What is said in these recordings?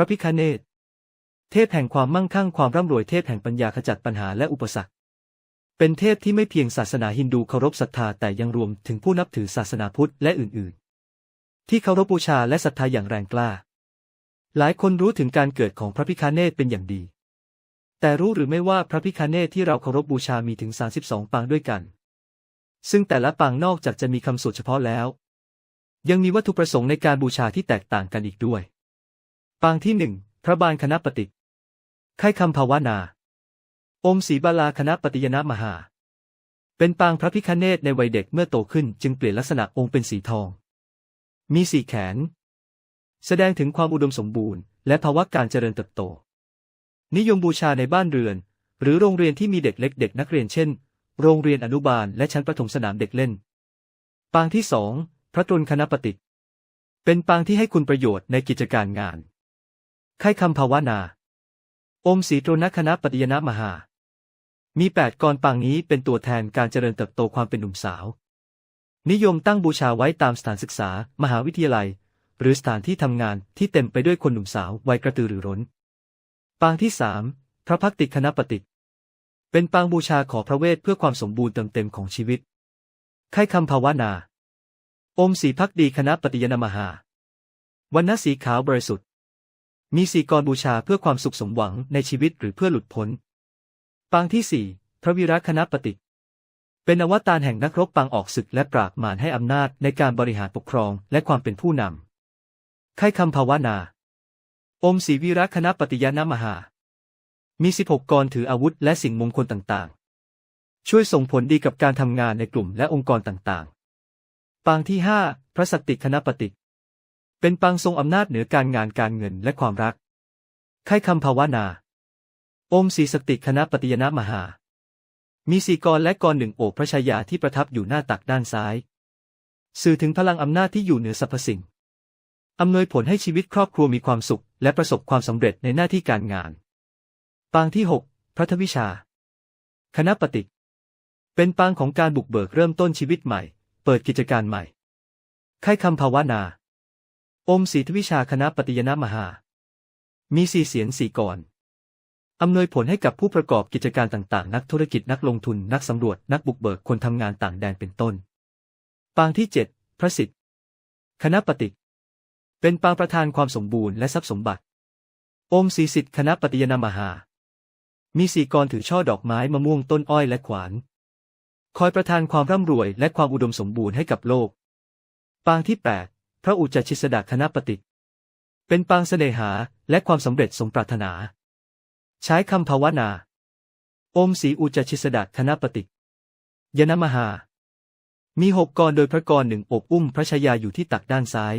ระพิคเนตเทพแห่งความมั่งคั่งความร่ำรวยเทพแห่งปัญญาขจัดปัญหาและอุปสรรค เป็นเทพที่ไม่เพียงศาสนาฮินดูเคารพศรัทธาแต่ยังรวมถึงผู้นับถือศาสนาพุทธและอื่น ๆ ที่เคารพบูชาและศรัทธาอย่างแรงกล้า หลายคนรู้ถึงการเกิดของพระพิคเนตเป็นอย่างดี แต่รู้หรือไม่ว่าพระพิคเนตที่เราเคารพบูชามีถึง 32 ปางด้วยกัน ซึ่งแต่ละปางนอกจากจะมีคำสวดเฉพาะแล้ว ยังมีวัตถุประสงค์ในการบูชาที่แตกต่างกันอีกด้วย ปางที่หนึ่งพระบาลคณะปฏิไข่คำภาวนา อมศรีบาลาคณะปฏิยนะมหา เป็นปางพระพิคเนตในวัยเด็กเมื่อโตขึ้นจึงเปลี่ยนลักษณะองค์เป็นสีทอง มีสี่แขน แสดงถึงความอุดมสมบูรณ์ และภาวะการเจริญเติบโต นิยมบูชาในบ้านเรือน หรือโรงเรียนที่มีเด็กเล็กเด็กนักเรียนเช่น โรงเรียนอนุบาลและชั้นประถมสนามเด็กเล่น ปางที่สองพระตรุนคณะปฏิเป็นปางที่ให้คุณประโยชน์ในกิจการงาน ไข่คำภาวนา อมศรีตรนคณะปฏิยนะมหา มีแปดกรปางนี้เป็นตัวแทนการเจริญเติบโตความเป็นหนุ่มสาว นิยมตั้งบูชาไว้ตามสถานศึกษา มหาวิทยาลัย หรือสถานที่ทำงานที่เต็มไปด้วยคนหนุ่มสาววัยกระตือรือร้น ปางที่สามพระพักติคณะปฏิเป็นปางบูชาขอพระเวทเพื่อความสมบูรณ์เติมเต็มของชีวิต ไข่คำภาวนา อมศรีพักดีคณะปฏิยนามหาวันณสีขาวบริสุทธิ์ มีสี่กรบูชาเพื่อความสุขสมหวังในชีวิตหรือเพื่อหลุดพ้น ปางที่สี่พระวิรัคณปฏิเป็นอวตารแห่งนักรบปางออกศึกและปราบมารให้อำนาจในการบริหารปกครองและความเป็นผู้นำไข่คำภาวนา อมศรีวิรัคณปฏิยานมหา มีสิบหกกรถืออาวุธและสิ่งมงคลต่างๆ ช่วยส่งผลดีกับการทำงานในกลุ่มและองค์กรต่างๆ ปางที่ห้าพระสตติคณปฏิ เป็นปางทรงอำนาจเหนือการงานการเงินและความรักไข่คำภาวนา อมศีสติคณะปฏิยนะมหา มีสีกรและกรหนึ่งโอบพระชายาที่ประทับอยู่หน้าตักด้านซ้าย สื่อถึงพลังอำนาจที่อยู่เหนือสรรพสิ่งอำนวยผลให้ชีวิตครอบครัวมีความสุข และประสบความสำเร็จในหน้าที่การงาน ปางที่ 6 พระทวิชา คณะปฏิเป็นปางของการบุกเบิกเริ่มต้นชีวิตใหม่ เปิดกิจการใหม่ไข่คำภาวนา อมศรีทวิชาคณะปฏิยนมหา มีสี่เสียงสี่กรอำนวยผลให้กับผู้ประกอบกิจการต่างๆ นักธุรกิจนักลงทุนนักสำรวจนักบุกเบิกคนทำงานต่างแดนเป็นต้น ปางที่เจ็ดพระสิทธิ์คณะปฏิ เป็นปางประธานความสมบูรณ์และทรัพย์สมบัติ อมศรีสิทธิ์คณะปฏิยนมหา มีสี่กรถือช่อดอกไม้มะม่วงต้นอ้อยและขวาน คอยประทานความร่ำรวยและความอุดมสมบูรณ์ให้กับโลก ปางที่แปด พระอุจชิสดาคณะปฏิเป็นปางเสน่หาและความสำเร็จสมปรารถนา ใช้คำภาวนา อมศีอุจชิสดาคณะปฏิยนมหา มีหกกรโดยพระกรหนึ่งอบอุ้มพระชายาอยู่ที่ตักด้านซ้าย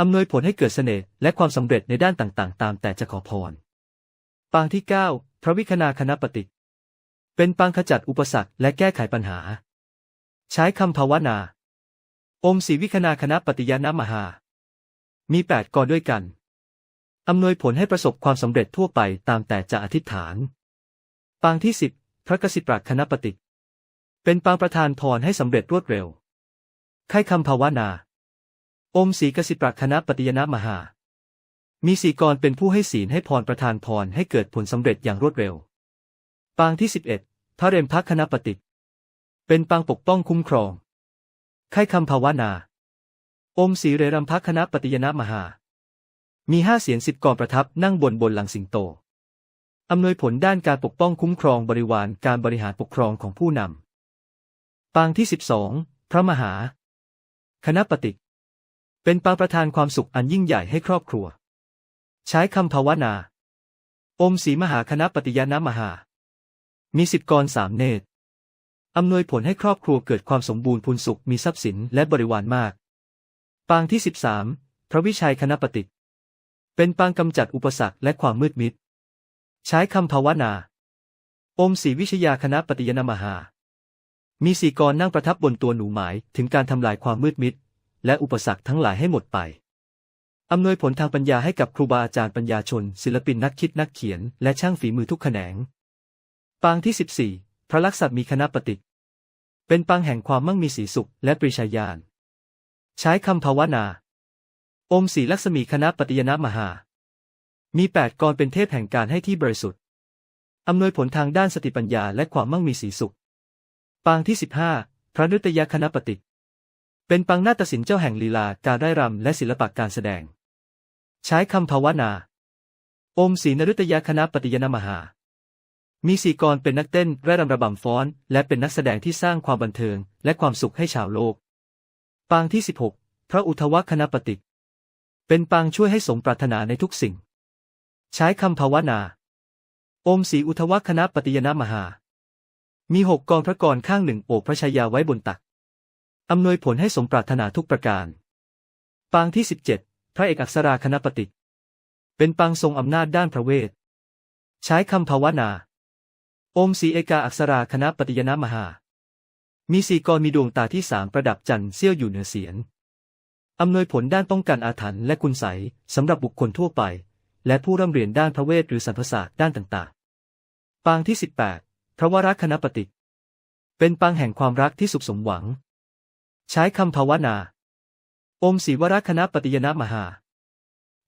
อำนวยผลให้เกิดเสน่ห์และความสำเร็จในด้านต่างๆ ตามแต่จะขอพร ปางที่เก้าพระวิคณาคณะปฏิเป็นปางขจัดอุปสรรคและแก้ไขปัญหา ใช้คำภาวนา อมศรีวิคณาคณะปฏิยานมหา มีแปดกรด้วยกัน อำนวยผลให้ประสบความสำเร็จทั่วไปตามแต่จะอธิษฐาน ปางที่สิบพระกสิปรักคณะปฏิเป็นปางประธานพรให้สำเร็จรวดเร็วไข่คำภาวนา อมศรีกสิปรักคณะปฏิยานมหา มีสีกรเป็นผู้ให้ศีลให้พรประธานพรให้เกิดผลสำเร็จอย่างรวดเร็ว ปางที่สิบเอ็ดพระเรมพักคณะปฏิเป็นปางปกป้องคุ้มครอง ไข่คำภาวนา อมศรีเรรัมพักคณะปฏิยนะมหา มีห้าเสียงสิบกองประทับนั่งบนบนหลังสิงโต อำนวยผลด้านการปกป้องคุ้มครองบริวารการบริหารปกครองของผู้นำ ปางที่สิบสองพระมหา คณะปฏิเป็นปางประธานความสุขอันยิ่งใหญ่ให้ครอบครัว ใช้คำภาวนา อมศรีมหาคณะปฏิยนะมหา มีสิบกรสามเนตร อำนวยผลให้ครอบครัวเกิดความสมบูรณ์พูนสุขมีทรัพย์สินและบริวารมาก ปางที่ 13 พระวิชัยคณะปฏิเป็นปางกำจัดอุปสรรคและความมืดมิด ใช้คำภาวนา อมศรีวิชยาคณะปฏิยนามหา มีสีกรนั่งประทับบนตัวหนูหมายถึงการทำลายความมืดมิด และอุปสรรคทั้งหลายให้หมดไปอำนวยผลทางปัญญาให้กับครูบาอาจารย์ปัญญาชน ศิลปินนักคิดนักเขียน และช่างฝีมือทุกแขนง ปางที่ 14 พระลักษณ์มีคณะปฏิเป็นปางแห่งความมั่งมีสีสุขและปริชาญาณใช้คำภาวนา อมศรีลักษมีคณะปฏิยนะมหา มีแปดกรเป็นเทพแห่งการให้ที่บริสุทธิ์อำนวยผลทางด้านสติปัญญาและความมั่งมีสีสุข ปางที่สิบห้าพระนฤตยคณะปฏิเป็นปางนาฏศิลป์เจ้าแห่งลีลาการได้รำและศิลปะการแสดง ใช้คำภาวนา อมศีนฤตยคณะปฏิยนมหา มีสี่กรเป็นนักเต้นและรำระบำฟ้อน และเป็นนักแสดงที่สร้างความบันเทิง และความสุขให้ชาวโลก ปางที่ 16 พระอุทวคณปฏิเป็นปางช่วยให้สมปรารถนาในทุกสิ่ง ใช้คำภาวนา อมศีอุทวคณปฏิยนามหา มีหกกรพระกรข้างหนึ่งโอบพระชายาไว้บนตัก อำนวยผลให้สมปรารถนาทุกประการ ปางที่ 17 พระเอกอักษราคณปฏิเป็นปางทรงอำนาจด้านพระเวท ใช้คำภาวนา โอมศรีเอกาอักษราคณะปฏิยนามหา มีสี่กรมีดวงตาที่สามประดับจันทร์เสี้ยวอยู่เหนือเสียนอำนวยผลด้านป้องกันอาถรรพ์และคุณไสยสำหรับบุคคลทั่วไป และผู้ร่ำเรียนด้านพระเวทหรือสรรพศาสตร์ด้านต่างๆ ปางที่ 18 พระวรคณปฏิเป็นปางแห่งความรักที่สุขสมหวัง ใช้คำภาวนา อมศรีวรคณปฏิยนามหา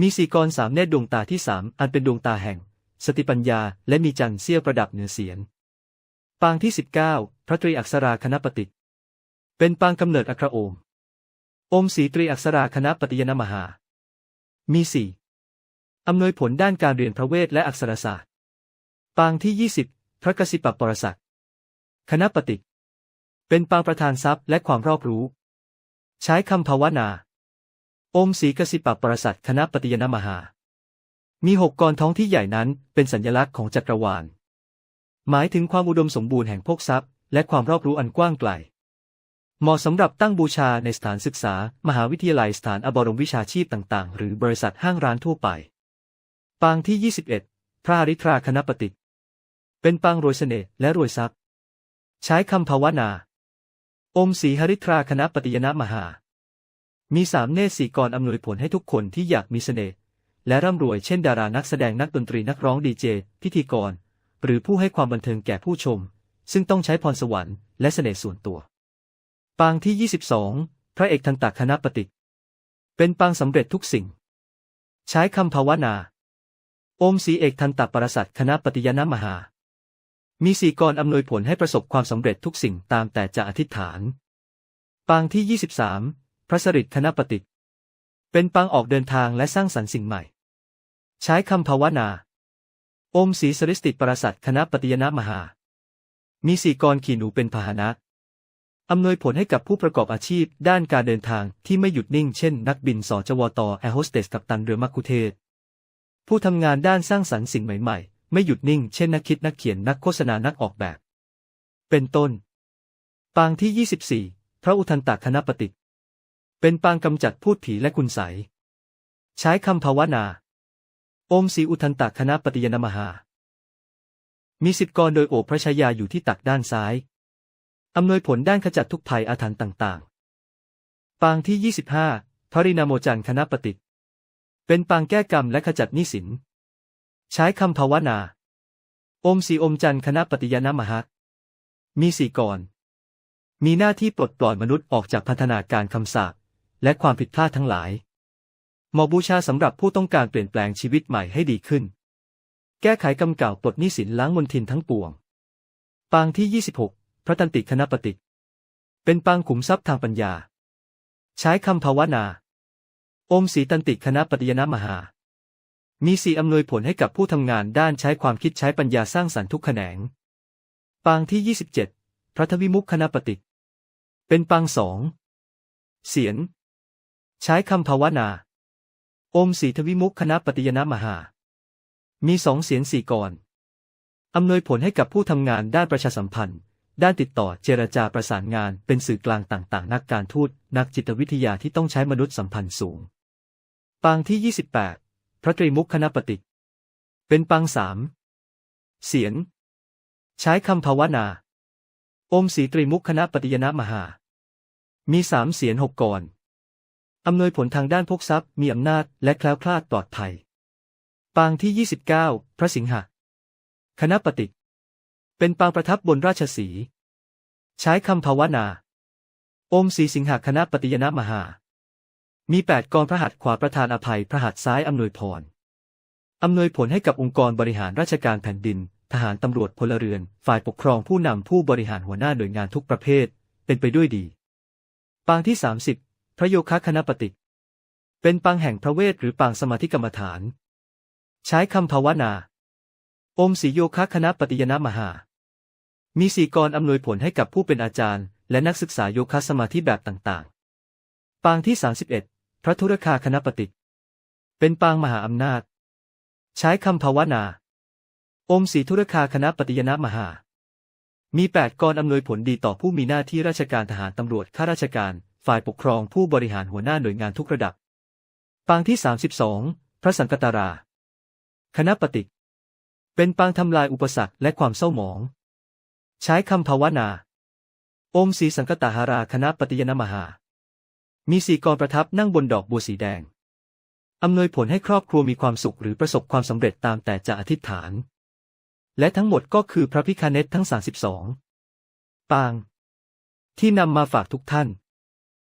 มีสีกรสามเนตรดวงตาที่สามอันเป็นดวงตาแห่ง สติปัญญา และมีจันทร์เสี้ยวประดับเหนือเสียนปางที่ 19 พระตรีอักษราคณปฏิเป็นปางกำเนิดอัครโอมโอมศีตรีอักษราคณปฏิยนมหา มีสี่อำนวยผลด้านการเรียนพระเวทและอักษรศาสตร์ ปางที่ 20 พระกสิปปรศักคณปฏิเป็นปางประธานทรัพย์และความรอบรู้ ใช้คำภาวนาโอมศรีกสิปปรศักคณปฏิยนมหา มีหกกรท้องที่ใหญ่นั้นเป็นสัญลักษณ์ของจักรวาล หมายถึงความอุดมสมบูรณ์แห่งภพทรัพย์ และความรอบรู้อันกว้างไกล เหมาะสำหรับตั้งบูชาในสถานศึกษา มหาวิทยาลัยสถานอบรมวิชาชีพต่าง ๆ หรือบริษัทห้างร้านทั่วไป ปางที่ 21 พระอริทราคณปฏิเป็นปางรวยเสน่ห์และรวยทรัพย์ ใช้คำภาวนา อมศรีหริทราคณปฏิยนมหา มีสามเนตรสีกรอำนวยผลให้ทุกคนที่อยากมีเสน่ห์ และร่ำรวยเช่นดารานักแสดงนักดนตรีนักร้องดีเจ พิธีกร หรือผู้ให้ความบันเทิงแก่ผู้ชม ซึ่งต้องใช้พรสวรรค์และเสน่ห์ส่วนตัว ปางที่ 22 พระเอกทันตคณปฏิเป็นปางสำเร็จทุกสิ่ง ใช้คำภาวนา อมศรีเอกทันตปรสัตคณปฏิยนมหา มีสี่กรอำนวยผลให้ประสบความสำเร็จทุกสิ่งตามแต่จะอธิษฐาน ปางที่ 23 พระสริตคณปฏิเป็นปางออกเดินทางและสร้างสรรค์สิ่งใหม่ ใช้คำภาวนา อมศรีสริสติปรสัตคณะปฏิยนมหา มีสี่กรขี่หนูเป็นพาหนะอำนวยผลให้กับผู้ประกอบอาชีพด้านการเดินทางที่ไม่หยุดนิ่งเช่นนักบินสจวตแอร์โฮสเตสกับตันเรือมักคุเทศ ผู้ทำงานด้านสร้างสรรค์สิ่งใหม่ๆ ไม่หยุดนิ่งเช่นนักคิดนักเขียนนักโฆษณานักออกแบบ เป็นต้น ปางที่ 24 พระอุทันตคณปฏิเป็นปางกำจัดพูดผีและคุณไสใช้คำภาวนา โอมศรีอุทันตคณะปฏิยนมหา มีสิบกรโดยโอบพระชายาอยู่ที่ตักด้านซ้าย อำนวยผลด้านขจัดทุกภัยอาถรรพ์ต่างๆ ปางที่ 25พระรินาโมจันคณะปฏิเป็นปางแก้กรรมและขจัดนิสิน ใช้คำภาวนา อมศรีอมจันคณะปฏิยนมหามีสี่กร มีหน้าที่ปลดปล่อยมนุษย์ออกจากพันธนาการคำสาปและความผิดพลาดทั้งหลาย มาะบูชาสำหรับผู้ต้องการเปลี่ยนแปลงชีวิตใหม่ให้ดีขึ้น แก้ไขกรรมเก่าปลดหนี้สินล้างมลทินทั้งปวง ปางที่ 26 พระตันติคณปฏิเป็นปางขุมทรัพย์ทางปัญญา ใช้คำภาวนา อมศรีตันติคณปฏิยนมหา มีสีอำนวยผลให้กับผู้ทำงานด้านใช้ความคิดใช้ปัญญาสร้างสรรค์ทุกแขนง ปางที่ 27 พระทวิมุขคณปฏิเป็นปางสอง เสียน ใช้คำภาวนา โอมสีทวิมุขคณะปฏิยนมหา มีสองเสียงสี่กรอำนวยผลให้กับผู้ทำงานด้านประชาสัมพันธ์ ด้านติดต่อเจรจาประสานงานเป็นสื่อกลางต่างๆ นักการทูตนักจิตวิทยาที่ต้องใช้มนุษยสัมพันธ์สูง ปางที่ 28 พระตรีมุขคณะปฏิ เป็นปางสามเสียนใช้คำภาวนา อมสีตรีมุขคณะปฏิยนมหา มีสามเสียนหกกร อำนวยผลทางด้านพกทรัพย์ มีอำนาจ และแคล้วคลาดปลอดภัย ปางที่ 29 พระสิงหะ คณะปฏิ เป็นปางประทับบนราชสี ใช้คำภาวนา อมสีสิงหคณะปฏิยนมหา มีแปดกรพระหัตถ์ขวาประธานอภัย พระหัตถ์ซ้ายอำนวยพร อำนวยผลให้กับองค์กรบริหารราชการแผ่นดิน ทหารตำรวจพลเรือน ฝ่ายปกครองผู้นำผู้บริหารหัวหน้าหน่วยงานทุกประเภท เป็นไปด้วยดี ปางที่ 30 พระโยคะคณปฏิเป็นปางแห่งพระเวทหรือปางสมาธิกรรมฐาน ใช้คำภาวนา อมสีโยคะคณะปฏิยนามหา มีสีกรอำนวยผลให้กับผู้เป็นอาจารย์ และนักศึกษาโยคะสมาธิแบบต่างๆ ปางที่ 31 พระธุรคาคณปฏิเป็นปางมหาอำนาจ ใช้คำภาวนา อมสีธุรคาคณะปฏิยนามหามีแปดกรอำนวยผลดีต่อผู้มีหน้าที่ราชการทหารตำรวจข้าราชการ ฝ่ายปกครองผู้บริหารหัวหน้าหน่วยงานทุกระดับ ปางที่ 32 พระสังกตารา คณะปฏิเป็นปางทำลายอุปสรรคและความเศร้าหมอง ใช้คำภาวนา อมสีสังกตาหาราคณะปฏิยนมหา มีสีกรประทับนั่งบนดอกบัวสีแดง อำนวยผลให้ครอบครัวมีความสุขหรือประสบความสำเร็จตามแต่จะอธิษฐาน และทั้งหมดก็คือพระพิคเนตทั้ง 32 ปาง ที่นำมาฝากทุกท่าน